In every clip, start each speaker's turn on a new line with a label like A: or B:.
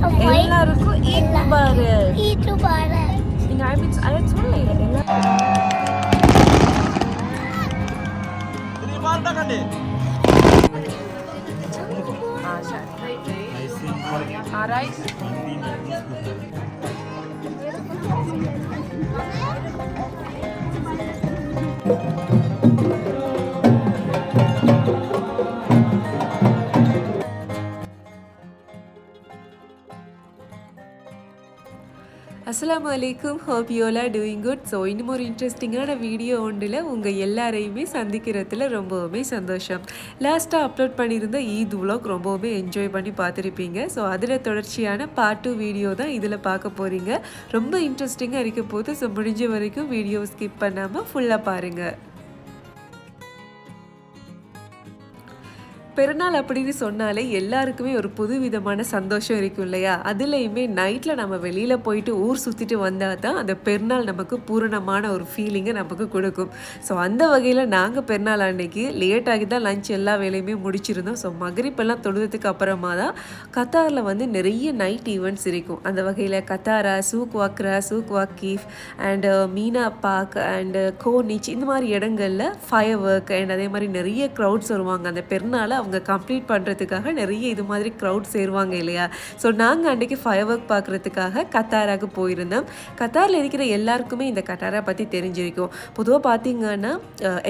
A: எல்லாருக்கும் Eid Mubarak
B: Itu barang.
A: நீங்க ஐபிட்ஸ் அதை சொல்லல எல்லா ஆ சரி அஸ்லாம் ரைஸ் அலைக்கும் ஹோப் டூயிங் குட் ஸோ இன்னும் ஒரு இன்ட்ரெஸ்டிங்கான வீடியோ ஒன்றில் உங்கள் எல்லாரையுமே சந்திக்கிறதுல ரொம்பவுமே சந்தோஷம். லாஸ்ட்டாக அப்லோட் பண்ணியிருந்த ஈத் உலோக் ரொம்பவுமே என்ஜாய் பண்ணி பார்த்துருப்பீங்க. ஸோ அதில் தொடர்ச்சியான பார்ட் டூ வீடியோ தான் இதில் பார்க்க போகிறீங்க ரொம்ப இன்ட்ரெஸ்டிங்காக இருக்க போது ஸோ முடிஞ்ச வரைக்கும் வீடியோ ஸ்கிப் பண்ணாமல் ஃபுல்லாக பாருங்கள் பெருநாள் அப்படின்னு சொன்னாலே எல்லாருக்குமே ஒரு புது விதமான சந்தோஷம் இருக்கும் இல்லையா? அதுலேயுமே நைட்டில் நம்ம வெளியில் போயிட்டு ஊர் சுற்றிட்டு வந்தால் தான் அந்த பெருநாள் நமக்கு பூரணமான ஒரு ஃபீலிங்கை நமக்கு கொடுக்கும். ஸோ அந்த வகையில் நாங்கள் பெருநாள் அன்னைக்கு லேட் ஆகி தான் லஞ்ச் எல்லா வேலையுமே முடிச்சிருந்தோம். ஸோ மகரிப்பெல்லாம் தொழுதுக்கு அப்புறமா தான் கத்தாரில் வந்து நிறைய நைட் ஈவெண்ட்ஸ் இருக்கும். அந்த வகையில் Katara Souq Wakra Souq Waqif and uh, Mina park and uh, கோனிச் இந்த மாதிரி இடங்களில் ஃபயர் ஒர்க் அண்ட் அதே மாதிரி நிறைய க்ரௌட்ஸ் வருவாங்க. அந்த பெருநாளை அவங்க கம்ப்ளீட் பண்ணுறதுக்காக நிறைய இது மாதிரி க்ரௌட் சேருவாங்க இல்லையா? ஸோ நாங்கள் அன்றைக்கி ஃபயர் ஒர்க் பார்க்குறதுக்காக கத்தாராக்கு போயிருந்தோம். கத்தாரில் இருக்கிற எல்லாருக்குமே இந்த கத்தாரை பற்றி தெரிஞ்சிருக்கும். பொதுவாக பார்த்திங்கன்னா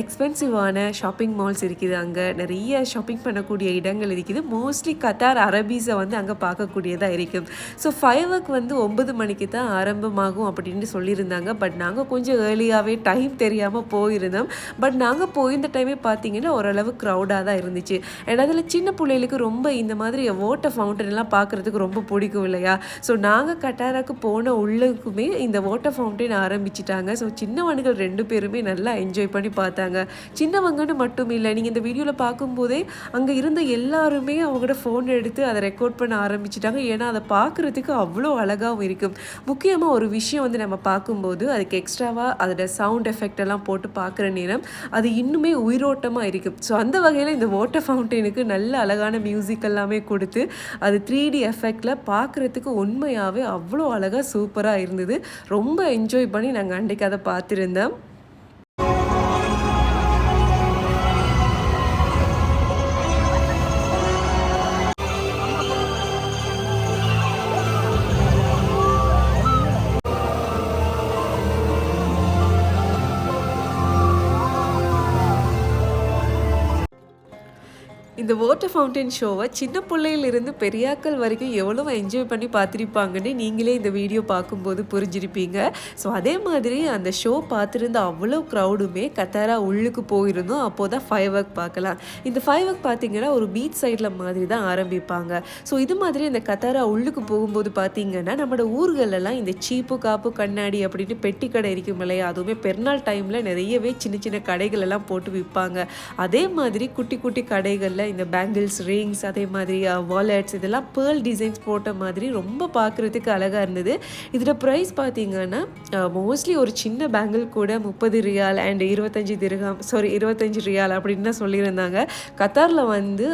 A: எக்ஸ்பென்சிவான ஷாப்பிங் மால்ஸ் இருக்குது அங்கே. நிறைய ஷாப்பிங் பண்ணக்கூடிய இடங்கள் இருக்குது. மோஸ்ட்லி கத்தார் அரபீஸை வந்து அங்கே பார்க்கக்கூடியதாக இருக்கும். ஸோ ஃபைவ் ஒர்க் வந்து ஒன்பது மணிக்கு தான் ஆரம்பமாகும் அப்படின்னு சொல்லியிருந்தாங்க. பட் நாங்கள் கொஞ்சம் ஏர்லியாகவே டைம் தெரியாமல் போயிருந்தோம். பட் நாங்கள் போயிருந்த டைமே பார்த்தீங்கன்னா ஓரளவு க்ரௌடாக தான் இருந்துச்சு. அண்ட் அதில் சின்ன பிள்ளைகளுக்கு ரொம்ப இந்த மாதிரி ஓட்டர் ஃபவுண்டன் எல்லாம் பார்க்குறதுக்கு ரொம்ப பிடிக்கும் இல்லையா? ஸோ நாங்கள் கட்டாராக்கு போன உள்ளுக்குமே இந்த ஓட்டர் ஃபவுண்டன் ஆரம்பிச்சிட்டாங்க. ஸோ சின்னவனுகள் ரெண்டு பேருமே நல்லா என்ஜாய் பண்ணி பார்த்தாங்க. சின்னவங்கன்னு மட்டும் இல்லை நீங்கள் இந்த வீடியோவில் பார்க்கும்போதே அங்கே இருந்த எல்லாருமே அவங்களோட ஃபோன் எடுத்து அதை ரெக்கார்ட் பண்ண ஆரம்பிச்சிட்டாங்க. ஏன்னா அதை பார்க்குறதுக்கு அவ்வளோ அழகாகவும் இருக்கும். முக்கியமாக ஒரு விஷயம் வந்து நம்ம பார்க்கும்போது அதுக்கு எக்ஸ்ட்ராவாக அதோட சவுண்ட் எஃபெக்ட் எல்லாம் போட்டு பார்க்குற நேரம் அது இன்னுமே உயிரோட்டமாக இருக்கும். ஸோ அந்த வகையில் இந்த ஓட்டர் ஃபவுண்டன் ஃபவுண்டனுக்கு நல்ல அழகான மியூசிக் எல்லாமே கொடுத்து அது த்ரீ டி எஃபெக்டில் பார்க்குறதுக்கு உண்மையாகவே அவ்வளோ அழகாக சூப்பராக இருந்தது. ரொம்ப என்ஜாய் பண்ணி நாங்கள் அன்றைக்கு அதை பார்த்துருந்தோம். இந்த வாட்டர் ஃபவுண்டன் ஷோவை சின்ன பிள்ளையிலிருந்து பெரியாக்கள் வரைக்கும் எவ்வளோ என்ஜாய் பண்ணி பார்த்துருப்பாங்கன்னு நீங்களே இந்த வீடியோ பார்க்கும்போது புரிஞ்சிருப்பீங்க. ஸோ அதே மாதிரி அந்த ஷோ பார்த்துருந்த அவ்வளோ க்ரௌடுமே கத்தாரா உள்ளுக்கு போயிருந்தோம். அப்போது தான் ஃபைவ் ஒர்க் பார்க்கலாம். இந்த ஃபைவ் ஒர்க் பார்த்தீங்கன்னா ஒரு பீச் சைடில் மாதிரி தான் ஆரம்பிப்பாங்க. ஸோ இது மாதிரி இந்த கத்தாரா உள்ளுக்கு போகும்போது பார்த்தீங்கன்னா நம்மளோட ஊர்களெல்லாம் இந்த சீப்பு காப்பு கண்ணாடி அப்படின்னு பெட்டி கடை இருக்கும் இல்லையா? அதுவுமே பெருநாள் டைமில் நிறையவே சின்ன சின்ன கடைகள் எல்லாம் போட்டு விற்பாங்க. அதே மாதிரி குட்டி குட்டி கடைகளில் இந்த பேங்கிள்ஸ் ரிங்ஸ் அதே மாதிரி வாலெட்ஸ் இதெல்லாம் பேர்ல் டிசைன்ஸ் போட்ட மாதிரி ரொம்ப பார்க்குறதுக்கு அழகாக இருந்தது. இதோட ப்ரைஸ் பார்த்தீங்கன்னா மோஸ்ட்லி ஒரு சின்ன பேங்கிள் கூட முப்பது ரியால் அண்ட் இருபத்தஞ்சி திரகம் சாரி இருபத்தஞ்சி ரியால் அப்படின்னு தான் சொல்லியிருந்தாங்க. கத்தாரில் வந்து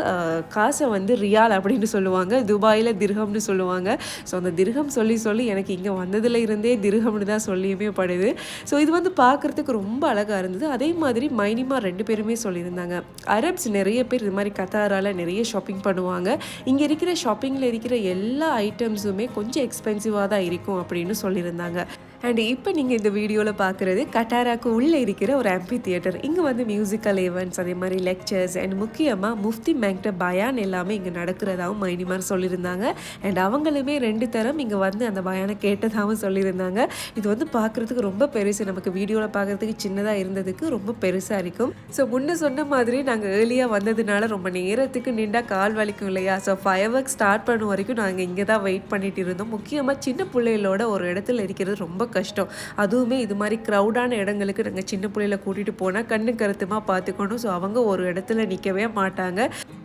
A: காசை வந்து ரியால் அப்படின்னு சொல்லுவாங்க துபாயில் திர்ஹம்னு சொல்லுவாங்க. ஸோ அந்த திர்ஹம் சொல்லி சொல்லி எனக்கு இங்கே வந்ததில் இருந்தே திர்ஹம்னு தான் சொல்லியுமே படுது. ஸோ இது வந்து பார்க்குறதுக்கு ரொம்ப அழகாக இருந்தது. அதே மாதிரி மைனிமா ரெண்டு பேருமே சொல்லியிருந்தாங்க. அரப்ஸ் நிறைய பேர் இது மாதிரி கத்தாரால நிறைய ஷாப்பிங் பண்ணுவாங்க. இங்கே இருக்கிற ஷாப்பிங்கில் இருக்கிற எல்லா ஐட்டம்ஸுமே கொஞ்சம் எக்ஸ்பென்சிவாக தான் இருக்கும் அப்படின்னு சொல்லியிருந்தாங்க. அண்ட் இப்போ நீங்கள் இந்த வீடியோவில் பார்க்குறது கட்டாராக்கு உள்ளே இருக்கிற ஒரு ஆம்பி தியேட்டர் இங்கே வந்து மியூசிக்கல் ஈவெண்ட்ஸ் அதே மாதிரி லெக்சர்ஸ் அண்ட் முக்கியமாக முஃப்தி மேங்க்ட பயான் எல்லாமே இங்கே நடக்கிறதாகவும் மைனிமார் சொல்லியிருந்தாங்க. அண்ட் அவங்களுமே ரெண்டு தரம் இங்கே வந்து அந்த பயானை கேட்டதாகவும் சொல்லியிருந்தாங்க. இது வந்து பார்க்குறதுக்கு ரொம்ப பெருசு. நமக்கு வீடியோவில் பார்க்குறதுக்கு சின்னதாக இருந்ததுக்கு ரொம்ப பெருசாக இருக்கும். ஸோ முன்ன சொன்ன மாதிரி நாங்கள் ஏர்லியாக வந்ததுனால ரொம்ப நேரத்துக்கு நின்றா கால் வலிக்கும் இல்லையா? ஸோ ஃபைவ் ஒர்க் ஸ்டார்ட் பண்ண வரைக்கும் நாங்கள் இங்கே தான் வெயிட் பண்ணிட்டு இருந்தோம். முக்கியமாக சின்ன பிள்ளைகளோட ஒரு இடத்துல இருக்கிறது ரொம்ப கஷ்டம். அதுவுமே இது மாதிரி க்ரௌடான இடங்களுக்கு நாங்கள் சின்ன பிள்ளையில கூட்டிகிட்டு போனால் கண்ணு கருத்துமாக பார்த்துக்கணும் ஸோ அவங்க ஒரு இடத்துல நிற்கவே மாட்டாங்க.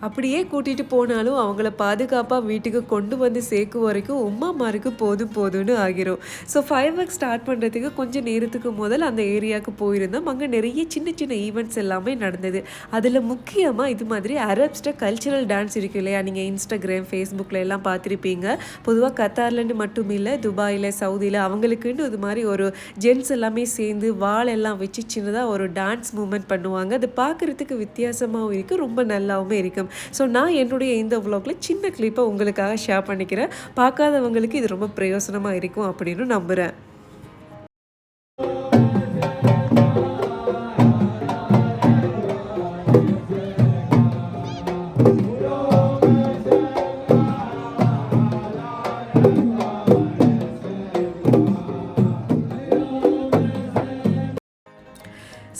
A: அப்படியே கூட்டிகிட்டு போனாலும் அவங்கள பாதுகாப்பாக வீட்டுக்கு கொண்டு வந்து சேர்க்கும் வரைக்கும் உமாமாருக்கு போதும் போதும்னு ஆகிரும். ஸோ ஃபைவ் ஒர்க் ஸ்டார்ட் பண்ணுறதுக்கு கொஞ்சம் நேரத்துக்கு முதல் அந்த ஏரியாவுக்கு போயிருந்தோம். அங்கே நிறைய சின்ன சின்ன ஈவெண்ட்ஸ் எல்லாமே நடந்தது. அதில் முக்கியமாக இது மாதிரி அரப்ஸ்ட கல்ச்சுரல் டான்ஸ் இருக்கு இல்லையா? நீங்கள் இன்ஸ்டாகிராம் ஃபேஸ்புக்கில் எல்லாம் பார்த்துருப்பீங்க. பொதுவாக கத்தார்லேருந்து மட்டும் இல்லை துபாயில் சவுதியில் அவங்களுக்குன்னு இது மாதிரி ஒரு ஜென்ஸ் எல்லாமே சேர்ந்து வாள் எல்லாம் வச்சு சின்னதாக ஒரு டான்ஸ் மூமெண்ட் பண்ணுவாங்க. அது பார்க்குறதுக்கு வித்தியாசமாகவும் இருக்கும் ரொம்ப நல்லாவும் இருக்கும் ஸோ நான் என்னுடைய இந்த vlogல சின்ன கிளிப்பை உங்களுக்காக ஷேர் பண்ணிக்கிறேன். பார்க்காதவங்களுக்கு இது ரொம்ப பிரயோசனமாக இருக்கும் அப்படின்னு நம்புகிறேன்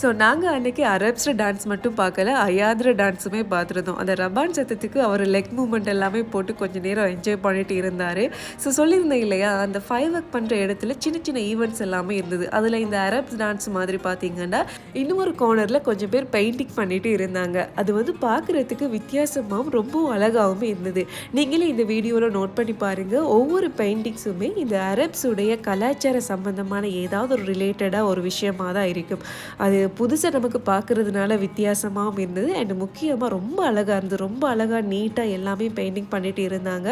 A: ஸோ நாங்கள் அன்றைக்கி அரப்ஸ்ட டான்ஸ் மட்டும் பார்க்கல அயாத்ர டான்ஸுமே பார்த்துருந்தோம். அந்த ரபான் சத்தத்துக்கு அவர் லெக் மூமெண்ட் எல்லாமே போட்டு கொஞ்சம் நேரம் என்ஜாய் பண்ணிட்டு இருந்தார். ஸோ சொல்லியிருந்தேன் இல்லையா அந்த ஃபைவ் ஒர்க் பண்ணுற இடத்துல சின்ன சின்ன ஈவெண்ட்ஸ் எல்லாமே இருந்தது. அதில் இந்த அரப்ஸ் டான்ஸ் மாதிரி பார்த்தீங்கன்னா இன்னும் ஒரு கோனரில் கொஞ்சம் பேர் பெயிண்டிங் பண்ணிட்டு இருந்தாங்க. அது வந்து பார்க்குறதுக்கு வித்தியாசமாகவும் ரொம்ப அழகாகவும் இருந்தது. நீங்களே இந்த வீடியோவில் நோட் பண்ணி பாருங்கள் ஒவ்வொரு பெயிண்டிங்ஸுமே இந்த அரப்ஸுடைய கலாச்சார சம்பந்தமான ஏதாவது ஒரு ரிலேட்டடாக ஒரு விஷயமாக தான் இருக்கும். அது புதுசாக நமக்கு பார்க்குறதுனால வித்தியாசமாகவும் இருந்தது. அண்ட் முக்கியமாக ரொம்ப அழகாக இருந்தது ரொம்ப அழகாக நீட்டாக எல்லாமே பெயிண்டிங் பண்ணிட்டு இருந்தாங்க.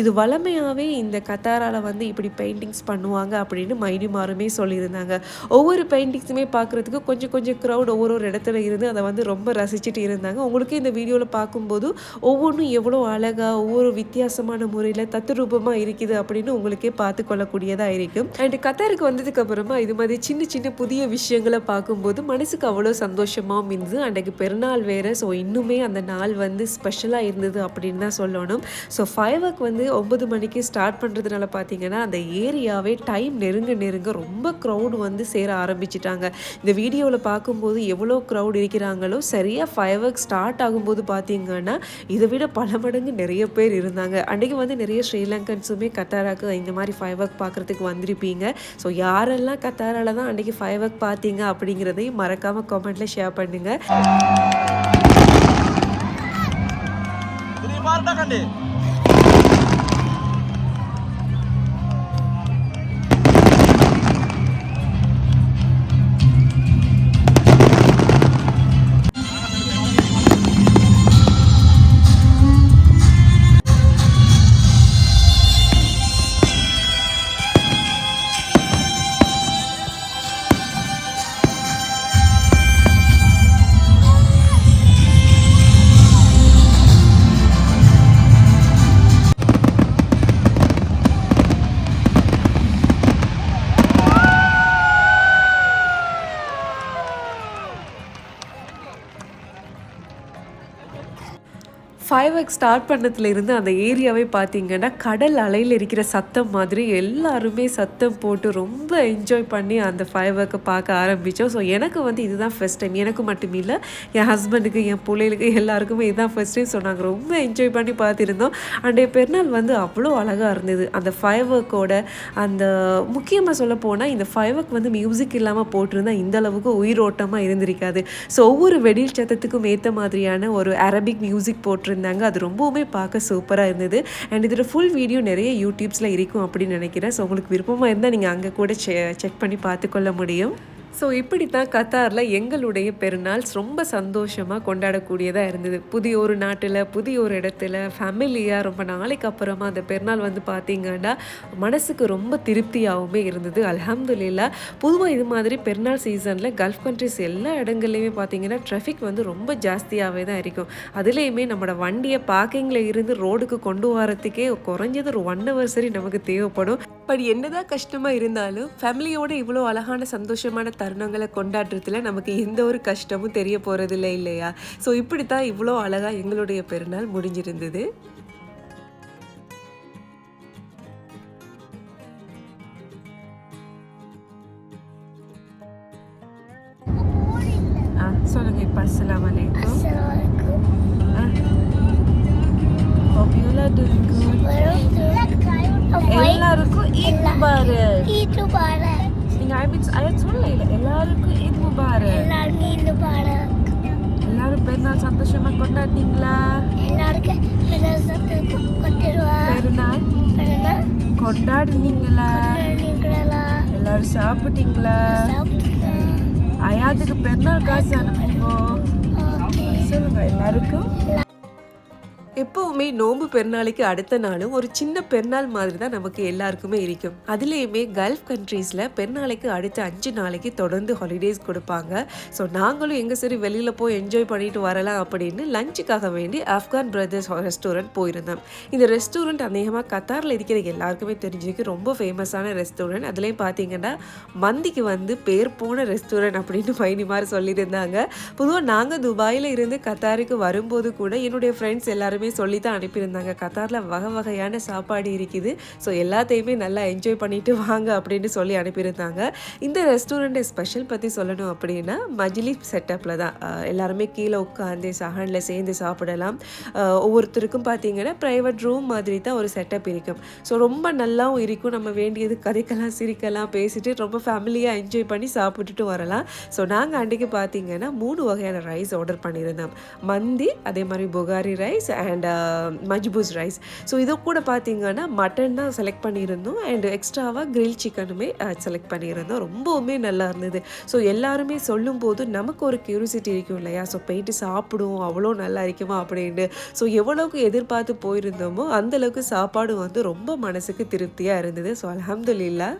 A: இது வளமையாகவே இந்த கத்தாரால் வந்து இப்படி பெயிண்டிங்ஸ் பண்ணுவாங்க அப்படின்னு மைனிமாருமே சொல்லியிருந்தாங்க. ஒவ்வொரு பெயிண்டிங்ஸுமே பார்க்குறதுக்கு கொஞ்சம் கொஞ்சம் க்ரௌட் ஒவ்வொரு ஒரு இடத்துல இருந்து அதை வந்து ரொம்ப ரசிச்சுட்டு இருந்தாங்க. உங்களுக்கு இந்த வீடியோவில் பார்க்கும்போது ஒவ்வொன்றும் எவ்வளோ அழகாக ஒவ்வொரு வித்தியாசமான முறையில் தத்துரூபமாக இருக்குது அப்படின்னு உங்களுக்கே பார்த்து கொள்ளக்கூடியதாக இருக்கும். அண்ட் கத்தாருக்கு வந்ததுக்கு அப்புறமா இது மாதிரி சின்ன சின்ன புதிய விஷயங்களை பார்க்கும்போது மன மனசுக்கு அவ்வளோ சந்தோஷமாகவும் இருந்தது அன்றைக்கு பெருநாள் வேறு. ஸோ இன்னுமே அந்த நாள் வந்து ஸ்பெஷலாக இருந்தது அப்படின்னு தான் சொல்லணும். ஸோ ஃபைவ் ஒர்க் வந்து ஒம்பது மணிக்கு ஸ்டார்ட் பண்ணுறதுனால பார்த்தீங்கன்னா அந்த ஏரியாவே டைம் நெருங்க நெருங்க ரொம்ப க்ரௌடு வந்து சேர ஆரம்பிச்சிட்டாங்க. இந்த வீடியோவில் பார்க்கும்போது எவ்வளோ க்ரௌட் இருக்கிறாங்களோ சரியாக ஃபைவ் ஒர்க் ஸ்டார்ட் ஆகும்போது பார்த்தீங்கன்னா இதை விட பல மடங்கு நிறைய பேர் இருந்தாங்க. அன்றைக்கு வந்து நிறைய ஸ்ரீலங்கன்ஸுமே கத்தாராக்கு இந்த மாதிரி ஃபைவ் ஒர்க் பார்க்குறதுக்கு வந்திருப்பீங்க. ஸோ யாரெல்லாம் கத்தாரால தான் அன்றைக்கி ஃபைவ் ஒர்க் பார்த்தீங்க அப்படிங்கிறதையும் மறக்காமல் கமெண்ட்டில் ஷேர் பண்ணுங்கள் ட்ராவல்ஸ் ஸ்டார்ட் பண்ணதுலேருந்து அந்த ஏரியாவே பார்த்தீங்கன்னா கடல் அலையில் இருக்கிற சத்தம் மாதிரி எல்லாருமே சத்தம் போட்டு ரொம்ப என்ஜாய் பண்ணி அந்த ஃபயர் ஒர்க்கை பார்க்க ஆரம்பித்தோம். ஸோ எனக்கு வந்து இதுதான் ஃபஸ்ட் டைம் எனக்கு மட்டும் இல்லை என் ஹஸ்பண்டுக்கு என் பிள்ளைகளுக்கு எல்லாருக்குமே இதுதான் ஃபஸ்ட் டைம் ஸோ நாங்கள் ரொம்ப என்ஜாய் பண்ணி பார்த்துருந்தோம். அண்டே என் பெருநாள் வந்து அவ்வளோ அழகாக இருந்தது. அந்த ஃபயர் ஒர்க்கோட அந்த முக்கியமாக சொல்ல போனால் இந்த ஃபயர் ஒர்க் வந்து மியூசிக் இல்லாமல் போட்டிருந்தா இந்த அளவுக்கு உயிரோட்டமாக இருந்திருக்காது. ஸோ ஒவ்வொரு வெடில் சத்தத்துக்கும் ஏற்ற மாதிரியான ஒரு அரபிக் மியூசிக் போட்டிருந்தாங்க. அது ரொம்பவுமே பார்க்க சூப்பராக இருந்தது. அண்ட் இதோட ஃபுல் வீடியோ நிறைய யூடியூப்ஸில் இருக்கும் அப்படின்னு நினைக்கிறேன். ஸோ உங்களுக்கு விருப்பமாக இருந்தால் நீங்கள் அங்கே கூட செக் பண்ணி பார்த்துக்கொள்ள முடியும். ஸோ இப்படி தான் கத்தாரில் எங்களுடைய பெருநாள் ரொம்ப சந்தோஷமாக கொண்டாடக்கூடியதாக இருந்தது. புதிய ஒரு நாட்டில் புதிய ஒரு இடத்துல ஃபேமிலியாக ரொம்ப நாளைக்கு அப்புறமா அந்த பெருநாள் வந்து பார்த்தீங்கன்னா மனசுக்கு ரொம்ப திருப்தியாகவுமே இருந்தது. அல்ஹம்துலில்லா பொதுவாக இது மாதிரி பெருநாள் சீசனில் கல்ஃப் கண்ட்ரிஸ் எல்லா இடங்கள்லையுமே பார்த்தீங்கன்னா ட்ராஃபிக் வந்து ரொம்ப ஜாஸ்தியாகவே தான் இருக்கும். அதுலேயுமே நம்மளோட வண்டியை பார்க்கிங்கில் இருந்து ரோடுக்கு கொண்டு வரத்துக்கே குறைஞ்சது ஒரு ஒன் ஹவர் சரி நமக்கு தேவைப்படும். பட் என்னதான் கஷ்டமாக இருந்தாலும் ஃபேமிலியோட இவ்வளோ அழகான சந்தோஷமான தருணங்களை கொண்டாடுறதுல நமக்கு எந்த ஒரு கஷ்டமும் தெரிய போகிறதில்ல இல்லையா? ஸோ இப்படி தான் இவ்வளோ அழகாக எங்களுடைய பெருநாள் முடிஞ்சிருந்தது. சொல்லுங்க இப்போ. அஸ்ஸலாமு அலைக்கும்.
C: Assalamualaikum.
A: Hope you are doing good. எல்லாருக்கும் ஈத் முபாரக்.
C: Itu barang.
A: நீங்க ஐபிட்ஸ் ஐயத் சொல்லல எல்லாருக்கும் ஈத் முபாரக்.
C: எல்லாருமே
A: பெருநாள் சந்தோஷமா கொண்டாடினீங்களா?
C: எல்லாருக்கும்
A: பெருநாள் கொண்டாடுனீங்களா?
C: நீங்களா
A: எல்லாரும் சாப்பிட்டீங்களா?
C: சாப்பிட்டுங்க
A: அயாத்துக்கு பெருநாள் காசு அனுப்புங்க.
C: ஓகே.
A: சொல்லுங்க எல்லாருக்கும். எப்போவுமே நோன்பு பெருநாளைக்கு அடுத்த நாளும் ஒரு சின்ன பெருநாள் மாதிரி தான் நமக்கு எல்லாருக்குமே இருக்கும். அதுலேயுமே கல்ஃப் கண்ட்ரீஸில் பெருநாளைக்கு அடுத்த அஞ்சு நாளைக்கு தொடர்ந்து ஹாலிடேஸ் கொடுப்பாங்க. ஸோ நாங்களும் எங்கே சரி வெளியில் போய் என்ஜாய் பண்ணிட்டு வரலாம் அப்படின்னு லஞ்சுக்காக வேண்டி ஆப்கான் பிரதர்ஸ் ரெஸ்டாரண்ட் போயிருந்தோம். இந்த ரெஸ்டாரண்ட் அநேகமாக கத்தாரில் இருக்கிற எல்லாருக்குமே தெரிஞ்சிருக்கு. ரொம்ப ஃபேமஸான ரெஸ்டாரண்ட் அதுலேயும் பார்த்தீங்கன்னா மந்திக்கு வந்து பேர் போன ரெஸ்டாரண்ட் அப்படின்னு மைனி மாதிரி சொல்லியிருந்தாங்க. பொதுவாக நாங்கள் துபாயில் இருந்து கத்தாருக்கு வரும்போது கூட என்னுடைய ஃப்ரெண்ட்ஸ் எல்லாருமே சொல்லி தான் அனுப்பியிருந்தாங்க. கத்தாரில் வகை வகையான சாப்பாடு இருக்குது. ஸோ எல்லாத்தையுமே நல்லா என்ஜாய் பண்ணிட்டு வாங்க அப்படின்னு சொல்லி அனுப்பியிருந்தாங்க. இந்த ரெஸ்டாரண்ட்டை ஸ்பெஷல் பற்றி சொல்லணும் அப்படின்னா மஜிலி செட்டப்பில் தான். எல்லாருமே கீழே உட்காந்து சஹனில் சேர்ந்து சாப்பிடலாம். ஒவ்வொருத்தருக்கும் பார்த்தீங்கன்னா ப்ரைவேட் ரூம் மாதிரி தான் ஒரு செட்டப் இருக்கும். ஸோ ரொம்ப நல்லாவும் இருக்கும். நம்ம வேண்டியது கதைக்கலாம் சிரிக்கலாம் பேசிட்டு ரொம்ப ஃபேமிலியாக என்ஜாய் பண்ணி சாப்பிட்டுட்டு வரலாம். ஸோ நாங்கள் அன்றைக்கு பார்த்தீங்கன்னா மூணு வகையான ரைஸ் ஆர்டர் பண்ணியிருந்தோம். மந்தி அதே மாதிரி புகாரி ரைஸ் அண்ட் மஜ்பூஸ் ரைஸ் ஸோ இதை கூட பார்த்தீங்கன்னா மட்டன் தான் செலக்ட் பண்ணியிருந்தோம். அண்ட் எக்ஸ்ட்ராவாக கிரில் சிக்கனுமே செலக்ட் பண்ணியிருந்தோம். ரொம்பவுமே நல்லா இருந்தது. ஸோ எல்லாருமே சொல்லும்போது நமக்கு ஒரு க்யூரிசிட்டி இருக்கும் இல்லையா? ஸோ போயிட்டு சாப்பிடுவோம். அவ்வளோ நல்லா இருக்குமா? அப்படின்னு ஸோ எவ்வளோக்கு எதிர்பார்த்து போயிருந்தோமோ அந்தளவுக்கு சாப்பாடு வந்து ரொம்ப மனசுக்கு திருப்தியாக இருந்தது. ஸோ அலமதுல்லா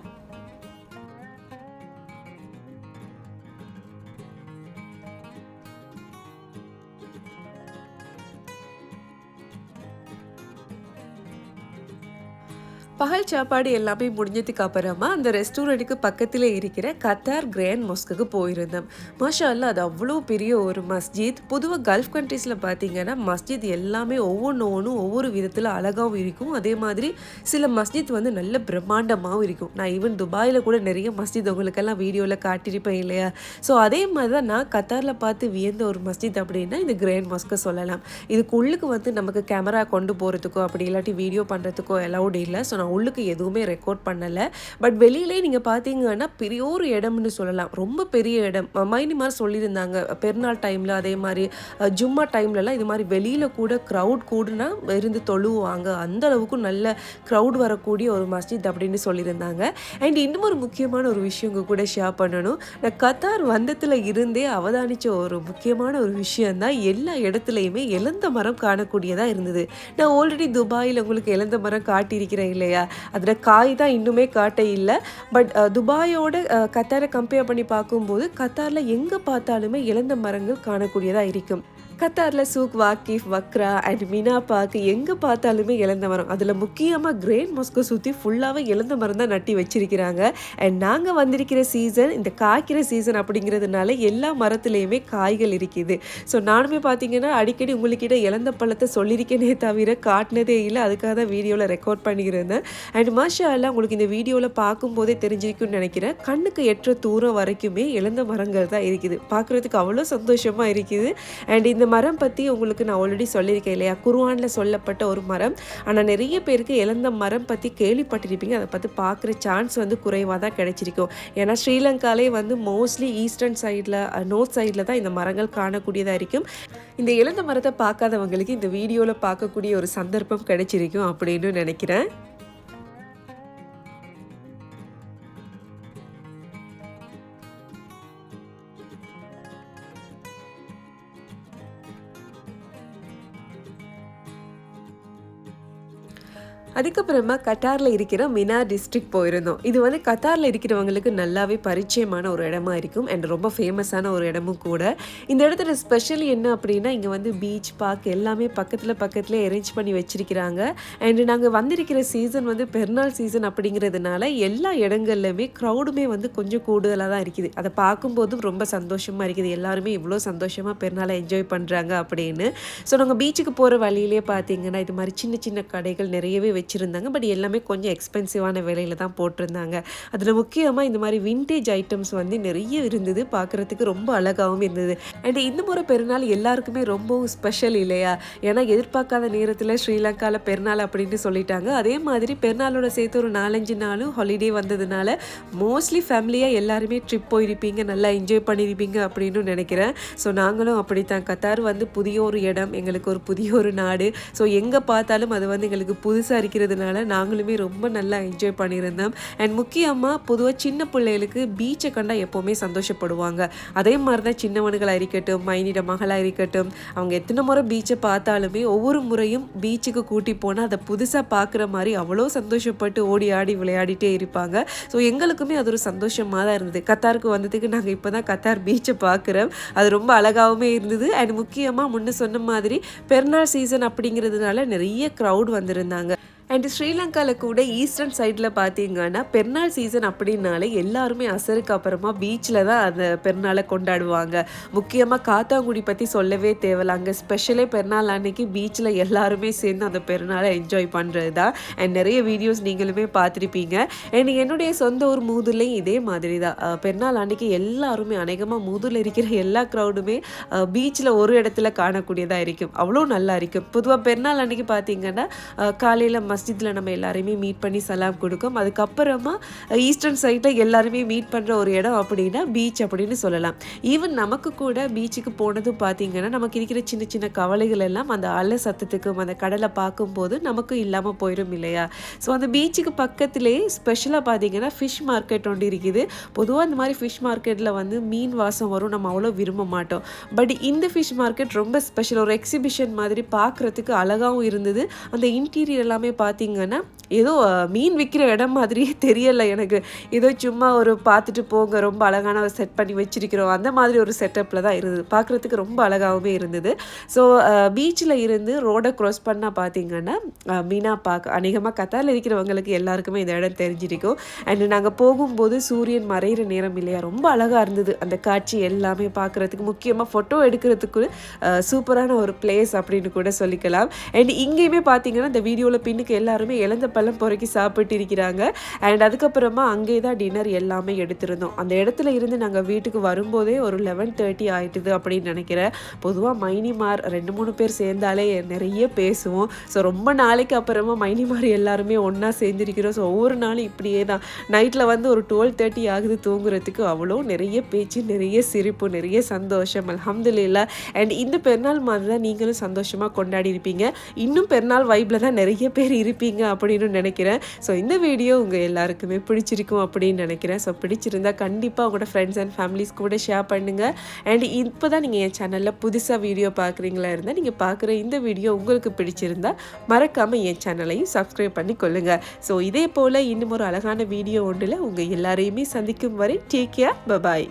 A: பகல் சாப்பாடு எல்லாமே முடிஞ்சதுக்கு அப்புறமா அந்த ரெஸ்டாரண்ட்டுக்கு பக்கத்தில் இருக்கிற கத்தார் கிராண்ட் மொஸ்க்கு போயிருந்தோம். மஷால்ல அது அவ்வளோ பெரிய ஒரு மஸ்ஜித். பொதுவாக கல்ஃப் கண்ட்ரீஸில் பார்த்தீங்கன்னா மஸ்ஜித் எல்லாமே ஒவ்வொன்று ஒவ்வொன்றும் ஒவ்வொரு விதத்தில் அழகாகவும் இருக்கும். அதே மாதிரி சில மஸ்ஜித் வந்து நல்ல பிரம்மாண்டமாகவும் இருக்கும். நான் ஈவன் துபாயில் கூட நிறைய மஸ்ஜித் உங்களுக்கெல்லாம் வீடியோவில் காட்டியிருப்பேன் இல்லையா? ஸோ அதே மாதிரி தான் நான் கத்தாரில் பார்த்து வியந்த ஒரு மஸ்ஜித் அப்படின்னா இந்த கிராண்ட் மஸ்கை சொல்லலாம். இதுக்கு உள்ளுக்கு வந்து நமக்கு கேமரா கொண்டு போகிறதுக்கோ அப்படி இல்லாட்டி வீடியோ பண்ணுறதுக்கோ அலௌடு இல்லை. ஸோ நான் உள்ளுக்கு எதுவுமே ரெக்கார்ட் பண்ணலை. பட் வெளியிலே நீங்கள் பார்த்தீங்கன்னா பெரிய ஒரு இடம்னு சொல்லலாம். ரொம்ப பெரிய இடம். மைனி மாதிரி சொல்லியிருந்தாங்க. பெருநாள் டைமில் அதே மாதிரி ஜும்மா டைம்லலாம் இது மாதிரி வெளியில் கூட க்ரௌட் கூடுனா இருந்து தொழுவாங்க அந்த அளவுக்கு நல்ல க்ரௌட் வரக்கூடிய ஒரு மஸ்ஜித் அப்படின்னு சொல்லியிருந்தாங்க. அண்ட் இன்னும் ஒரு முக்கியமான ஒரு விஷயம் கூட ஷேர் பண்ணணும். நான் கத்தார் வந்தத்தில் இருந்தே அவதானித்த ஒரு முக்கியமான ஒரு விஷயம் தான் எல்லா இடத்துலையுமே எலந்த மரம் காணக்கூடியதாக இருந்தது. நான் ஆல்ரெடி துபாயில் உங்களுக்கு எலந்த மரம் காட்டியிருக்கிறேன் இல்லையா? அதில் காய் தான் இன்னுமே காட்ட இல்லை. பட் துபாயோட கத்தாரை கம்பேர் பண்ணி பார்க்கும்போது கத்தாரில் எங்கே பார்த்தாலுமே இழந்த மரங்கள் காணக்கூடியதாக இருக்கும். கத்தாரில் Souq Waqif Wakra and Mina park எங்கே பார்த்தாலுமே இழந்த மரம். அதில் முக்கியமாக கிரேன் மொஸ்கோ சுற்றி ஃபுல்லாகவே இழந்த மரம் தான் நட்டி வச்சிருக்கிறாங்க. அண்ட் நாங்கள் வந்திருக்கிற சீசன் இந்த காய்க்கிற சீசன் அப்படிங்கிறதுனால எல்லா மரத்துலேயுமே காய்கள் இருக்குது. ஸோ நானுமே பார்த்தீங்கன்னா அடிக்கடி உங்கள்கிட்ட இழந்த பழத்தை சொல்லியிருக்கேனே தவிர காட்டினதே இல்லை. அதுக்காக தான் வீடியோவில் ரெக்கார்ட் பண்ணியிருந்தேன். அண்ட் மாஷா எல்லாம் உங்களுக்கு இந்த வீடியோவில் பார்க்கும்போதே தெரிஞ்சிருக்கும்னு நினைக்கிறேன். கண்ணுக்கு எற்ற தூரம் வரைக்குமே இழந்த மரங்கள் தான் இருக்குது. பார்க்குறதுக்கு அவ்வளோ சந்தோஷமாக இருக்குது. அண்ட் இந்த மரம் பற்றி உங்களுக்கு நான் ஆல்ரெடி சொல்லியிருக்கேன் இல்லையா? குருவானில் சொல்லப்பட்ட ஒரு மரம். ஆனால் நிறைய பேருக்கு இழந்த மரம் பற்றி கேள்விப்பட்டிருப்பீங்க. அதை பற்றி பார்க்குற சான்ஸ் வந்து குறைவாக தான் கிடைச்சிருக்கும். ஏன்னா ஸ்ரீலங்காலே வந்து மோஸ்ட்லி ஈஸ்டர்ன் சைடில் நோர்த் சைடில் தான் இந்த மரங்கள் காணக்கூடியதாக இருக்கும். இந்த இழந்த மரத்தை பார்க்காதவங்களுக்கு இந்த வீடியோவில் பார்க்கக்கூடிய ஒரு சந்தர்ப்பம் கிடைச்சிருக்கும் அப்படின்னு நினைக்கிறேன். அதுக்கப்புறமா கட்டாரில் இருக்கிற மினா டிஸ்ட்ரிக்ட் போயிருந்தோம். இது வந்து கத்தாரில் இருக்கிறவங்களுக்கு நல்லாவே பரிச்சயமான ஒரு இடமா இருக்கும். அண்ட் ரொம்ப ஃபேமஸான ஒரு இடமும் கூட. இந்த இடத்துல ஸ்பெஷல் என்ன அப்படின்னா இங்கே வந்து பீச் பார்க் எல்லாமே பக்கத்தில் பக்கத்தில் அரேஞ்ச் பண்ணி வச்சிருக்கிறாங்க. அண்ட் நாங்கள் வந்திருக்கிற சீசன் வந்து பெருநாள் சீசன் அப்படிங்கிறதுனால எல்லா இடங்கள்லையுமே க்ரௌடுமே வந்து கொஞ்சம் கூடுதலாக தான் இருக்குது. அதை பார்க்கும்போதும் ரொம்ப சந்தோஷமாக இருக்குது. எல்லாருமே இவ்வளோ சந்தோஷமாக பெருநாளை என்ஜாய் பண்ணுறாங்க அப்படின்னு. ஸோ நாங்கள் பீச்சுக்கு போகிற வழியிலே பார்த்தீங்கன்னா இது மாதிரி சின்ன சின்ன கடைகள் நிறையவே வச்சுருந்தாங்க. பட் எல்லாமே கொஞ்சம் எக்ஸ்பென்சிவான விலையில் தான் போட்டிருந்தாங்க. அதில் முக்கியமாக இந்த மாதிரி விண்டேஜ் ஐட்டம்ஸ் வந்து நிறைய இருந்தது. பார்க்குறதுக்கு ரொம்ப அழகாகவும் இருந்தது. அண்ட் இந்த முறை பெருநாள் எல்லாருக்குமே ரொம்பவும் ஸ்பெஷல் இல்லையா? ஏன்னா எதிர்பார்க்காத நேரத்தில் ஸ்ரீலங்காவில் பெருநாள் அப்படின்னு சொல்லிட்டாங்க. அதே மாதிரி பெருநாளோட சேர்த்து ஒரு நாலஞ்சு நாளும் ஹாலிடே வந்ததுனால மோஸ்ட்லி ஃபேமிலியாக எல்லாருமே ட்ரிப் போயிருப்பீங்க. நல்லா என்ஜாய் பண்ணியிருப்பீங்க அப்படின்னு நினைக்கிறேன். ஸோ நாங்களும் அப்படித்தான். கத்தார் வந்து புதிய ஒரு இடம் எங்களுக்கு ஒரு புதிய ஒரு நாடு. ஸோ எங்கே பார்த்தாலும் அது வந்து எங்களுக்கு புதுசாக இருக்கிறதுனால நாங்களுமே ரொம்ப நல்லா என்ஜாய் பண்ணியிருந்தோம். அண்ட் முக்கியமாக பொதுவாக சின்ன பிள்ளைகளுக்கு பீச்சை கண்டா எப்போவுமே சந்தோஷப்படுவாங்க. அதே மாதிரி தான் சின்னவனுகளாக இருக்கட்டும் மைனிட மகளாக இருக்கட்டும் அவங்க எத்தனை முறை பீச்சை பார்த்தாலுமே ஒவ்வொரு முறையும் பீச்சுக்கு கூட்டி போனால் அதை புதுசாக பார்க்குற மாதிரி அவ்வளோ சந்தோஷப்பட்டு ஓடி ஆடி விளையாடிட்டே இருப்பாங்க. ஸோ எங்களுக்குமே அது ஒரு சந்தோஷமாக தான் இருந்தது. கத்தாருக்கு வந்ததுக்கு நாங்கள் இப்போ தான் கத்தார் பீச்சை பார்க்குறோம். அது ரொம்ப அழகாகவுமே இருந்தது. அண்ட் முக்கியமாக முன்ன சொன்ன மாதிரி பெருநாள் சீசன் அப்படிங்கிறதுனால நிறைய க்ரௌட் வந்திருந்தாங்க. அண்ட் ஸ்ரீலங்காவில் கூட ஈஸ்டர்ன் சைடில் பார்த்தீங்கன்னா பெருநாள் சீசன் அப்படின்னாலே எல்லாருமே அசருக்கு அப்புறமா பீச்சில் தான் அந்த பெருநாளை கொண்டாடுவாங்க. முக்கியமாக காத்தாங்குடி பற்றி சொல்லவே தேவையில்ல. அங்கே ஸ்பெஷலே பெருநாள் அன்னைக்கு பீச்சில் எல்லாருமே சேர்ந்து அந்த பெருநாளை என்ஜாய் பண்ணுறது தான் அண்ட் நிறைய வீடியோஸ் நீங்களுமே பார்த்துருப்பீங்க. அண்ட் என்னுடைய சொந்த ஊர் மூதுலையும் இதே மாதிரி தான் பெருநாள் அன்னைக்கு எல்லாருமே அநேகமாக மூதுல இருக்கிற எல்லா க்ரௌடுமே பீச்சில் ஒரு இடத்துல காணக்கூடியதாக இருக்கும். அவ்வளோ நல்லா இருக்கும். பொதுவாக பெருநாள் அன்னைக்கு பார்த்தீங்கன்னா காலையில் மஸ்ஜிதில் நம்ம எல்லாருமே மீட் பண்ணி சலாம் கொடுக்கும். அதுக்கப்புறமா ஈஸ்டர்ன் சைடில் எல்லாருமே மீட் பண்ணுற ஒரு இடம் அப்படின்னா பீச் அப்படின்னு சொல்லலாம். ஈவன் நமக்கு கூட பீச்சுக்கு போனதும் பார்த்தீங்கன்னா நமக்கு இருக்கிற சின்ன சின்ன கவலைகள் எல்லாம் அந்த அலை சத்தத்துக்கும் அந்த கடலை பார்க்கும்போது நமக்கும் இல்லாமல் போயிடும் இல்லையா? ஸோ அந்த பீச்சுக்கு பக்கத்துலேயே ஸ்பெஷலாக பார்த்தீங்கன்னா ஃபிஷ் மார்க்கெட் ஒன்று இருக்குது. பொதுவாக இந்த மாதிரி ஃபிஷ் மார்க்கெட்டில் வந்து மீன் வாசம் வரும். நம்ம அவ்வளோ விரும்ப மாட்டோம். பட் இந்த ஃபிஷ் மார்க்கெட் ரொம்ப ஸ்பெஷல் ஒரு எக்ஸிபிஷன் மாதிரி பார்க்குறதுக்கு அழகாகவும் இருந்தது. அந்த இன்டீரியர் எல்லாமே பார்த்து பார்த்தீங்கன்னா ஏதோ மீன் விற்கிற இடம் மாதிரியே தெரியலை எனக்கு. ஏதோ சும்மா ஒரு பார்த்துட்டு போங்க ரொம்ப அழகான ஒரு செட் பண்ணி வச்சிருக்கிறோம். அந்த மாதிரி ஒரு செட்டப்பில் தான் இருந்தது. பார்க்குறதுக்கு ரொம்ப அழகாகவே இருந்தது. ஸோ பீச்சில் இருந்து ரோடை க்ராஸ் பண்ணால் பார்த்தீங்கன்னா மீனா பார்க் அநேகமாக கத்தாரில் இருக்கிறவங்களுக்கு எல்லாருக்குமே இந்த இடம் தெரிஞ்சிருக்கும். அண்ட் நாங்கள் போகும்போது சூரியன் மறைகிற நேரம் இல்லையா? ரொம்ப அழகாக இருந்தது. அந்த காட்சி எல்லாமே பார்க்குறதுக்கு. முக்கியமாக ஃபோட்டோ எடுக்கிறதுக்கு சூப்பரான ஒரு பிளேஸ் அப்படின்னு கூட சொல்லிக்கலாம். அண்ட் இங்கேயுமே பார்த்தீங்கன்னா இந்த வீடியோவில் பின்னுக்கு எல்லாருமே இழந்த பழம் பொறுக்கி சாப்பிட்டு இருக்கிறாங்க அண்ட் அதுக்கப்புறமா அங்கே தான் டின்னர் எல்லாமே எடுத்திருந்தோம். அந்த இடத்துல இருந்து நாங்கள் வீட்டுக்கு வரும்போதே ஒரு லெவன் தேர்ட்டி ஆயிட்டுது அப்படின்னு நினைக்கிறேன். பொதுவாக மைனிமார் ரெண்டு மூணு பேர் சேர்ந்தாலே நிறைய பேசுவோம். ஸோ ரொம்ப நாளைக்கு அப்புறமா மைனிமார் எல்லாருமே ஒன்றா சேர்ந்திருக்கிறோம். ஸோ ஒவ்வொரு நாளும் இப்படியே தான். நைட்டில் வந்து ஒரு டுவெல் தேர்ட்டி ஆகுது தூங்குறதுக்கு. அவ்வளோ நிறைய பேச்சு நிறைய சிரிப்பு நிறைய சந்தோஷம். அல்ஹம்துலில்லா. அண்ட் இந்த பெருநாள் மாதிரி தான் நீங்களும் சந்தோஷமாக கொண்டாடி இருப்பீங்க. இன்னும் பெருநாள் வைப்பில் தான் நிறைய பேர் இரு இருப்பீங்க அப்படின்னு நினைக்கிறேன். ஸோ இந்த வீடியோ உங்கள் எல்லாருக்குமே பிடிச்சிருக்கும் அப்படின்னு நினைக்கிறேன். ஸோ பிடிச்சிருந்தா கண்டிப்பாக உங்களோட ஃப்ரெண்ட்ஸ் அண்ட் ஃபேமிலிஸ் கூட ஷேர் பண்ணுங்கள் அண்ட் இப்போ தான் நீங்கள் என் சேனலில் புதுசாக வீடியோ பார்க்குறீங்களா இருந்தால் நீங்கள் பார்க்குற இந்த வீடியோ உங்களுக்கு பிடிச்சிருந்தா மறக்காமல் என் சேனலையும் சப்ஸ்கிரைப் பண்ணி கொள்ளுங்கள் ஸோ இதே போல் இன்னும் ஒரு அழகான வீடியோ ஒன்றில் உங்கள் எல்லாரையுமே சந்திக்கும் வரை டேக் கேர் பபாய்